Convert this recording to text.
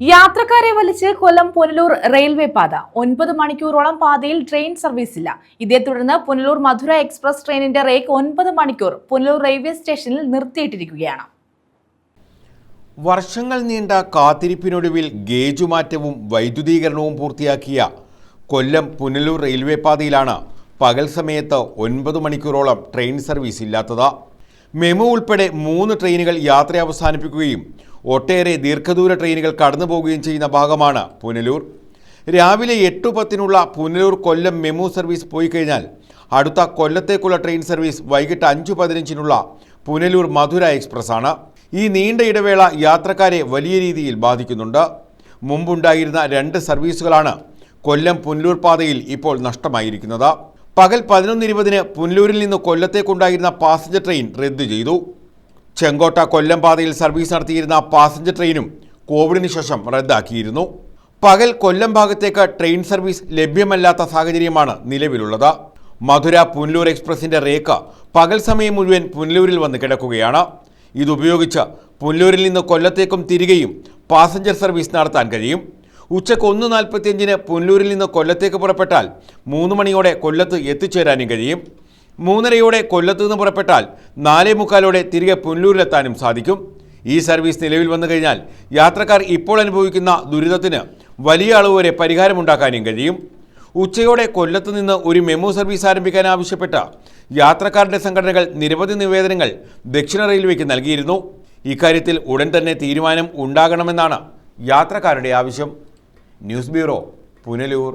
യാത്രക്കാരെ വലിച്ച് കൊല്ലം പുനലൂർ റെയിൽവേ പാത. ഒൻപത് മണിക്കൂറോളം പാതയിൽ ട്രെയിൻ സർവീസ് ഇല്ല. ഇതേ തുടർന്ന് പുനലൂർ മധുര എക്സ്പ്രസ് ട്രെയിനിന്റെ റേക്ക് ഒൻപത് മണിക്കൂർ പുനലൂർ റെയിൽവേ സ്റ്റേഷനിൽ നിർത്തിയിട്ടിരിക്കുകയാണ്. വർഷങ്ങൾ നീണ്ട കാത്തിരിപ്പിനൊടുവിൽ ഗേജ് മാറ്റവും വൈദ്യുതീകരണവും പൂർത്തിയാക്കിയ കൊല്ലം പുനലൂർ റെയിൽവേ പാതയിലാണ് പകൽ സമയത്ത് ഒൻപത് മണിക്കൂറോളം ട്രെയിൻ സർവീസ് ഇല്ലാത്തത്. മെമു ഉൾപ്പെടെ മൂന്ന് ട്രെയിനുകൾ യാത്ര അവസാനിപ്പിക്കുകയും ഒട്ടേറെ ദീർഘദൂര ട്രെയിനുകൾ കടന്നു പോവുകയും ചെയ്യുന്ന ഭാഗമാണ് പുനലൂർ. രാവിലെ എട്ട് പത്തിനുള്ള പുനലൂർ കൊല്ലം മെമു സർവീസ് പോയി കഴിഞ്ഞാൽ അടുത്ത കൊല്ലത്തേക്കുള്ള ട്രെയിൻ സർവീസ് വൈകിട്ട് അഞ്ച് പതിനഞ്ചിനുള്ള പുനലൂർ മധുര എക്സ്പ്രസ് ആണ് ഈ നീണ്ട ഇടവേള യാത്രക്കാരെ വലിയ രീതിയിൽ ബാധിക്കുന്നുണ്ട്. മുമ്പുണ്ടായിരുന്ന രണ്ട് സർവീസുകളാണ് കൊല്ലം പുനലൂർ പാതയിൽ ഇപ്പോൾ നഷ്ടമായിരിക്കുന്നത്. പകൽ പതിനൊന്ന് ഇരുപതിന് പുനലൂരിൽ നിന്ന് കൊല്ലത്തേക്കുണ്ടായിരുന്ന പാസഞ്ചർ ട്രെയിൻ റദ്ദു ചെയ്തു. ചെങ്കോട്ട കൊല്ലം പാതയിൽ സർവീസ് നടത്തിയിരുന്ന പാസഞ്ചർ ട്രെയിനും കോവിഡിന് ശേഷം റദ്ദാക്കിയിരുന്നു. പകൽ കൊല്ലം ഭാഗത്തേക്ക് ട്രെയിൻ സർവീസ് ലഭ്യമല്ലാത്ത സാഹചര്യമാണ് നിലവിലുള്ളത്. മധുര പുനലൂർ എക്സ്പ്രസിന്റെ റേക്ക് പകൽ സമയം മുഴുവൻ പുനലൂരിൽ വന്ന് കിടക്കുകയാണ്. ഇതുപയോഗിച്ച് പുനലൂരിൽ നിന്ന് കൊല്ലത്തേക്കും തിരികെയും പാസഞ്ചർ സർവീസ് നടത്താൻ കഴിയും. ഉച്ചയ്ക്ക് ഒന്ന് നാൽപ്പത്തിയഞ്ചിന് പുനലൂരിൽ നിന്ന് കൊല്ലത്തേക്ക് പുറപ്പെട്ടാൽ മൂന്ന് മണിയോടെ കൊല്ലത്ത് എത്തിച്ചേരാനും കഴിയും. മൂന്നരയോടെ കൊല്ലത്തു നിന്ന് പുറപ്പെട്ടാൽ നാലേ മുക്കാലോടെ തിരികെ പുനലൂരിലെത്താനും സാധിക്കും. ഈ സർവീസ് നിലവിൽ വന്നു കഴിഞ്ഞാൽ യാത്രക്കാർ ഇപ്പോൾ അനുഭവിക്കുന്ന ദുരിതത്തിന് വലിയ അളവ് വരെ പരിഹാരമുണ്ടാക്കാനും കഴിയും. ഉച്ചയോടെ കൊല്ലത്ത് നിന്ന് ഒരു മെമു സർവീസ് ആരംഭിക്കാൻ ആവശ്യപ്പെട്ട യാത്രക്കാരുടെ സംഘടനകൾ നിരവധി നിവേദനങ്ങൾ ദക്ഷിണ റെയിൽവേക്ക് നൽകിയിരുന്നു. ഇക്കാര്യത്തിൽ ഉടൻ തന്നെ തീരുമാനം ഉണ്ടാകണമെന്നാണ് യാത്രക്കാരുടെ ആവശ്യം. News bureau Punalur.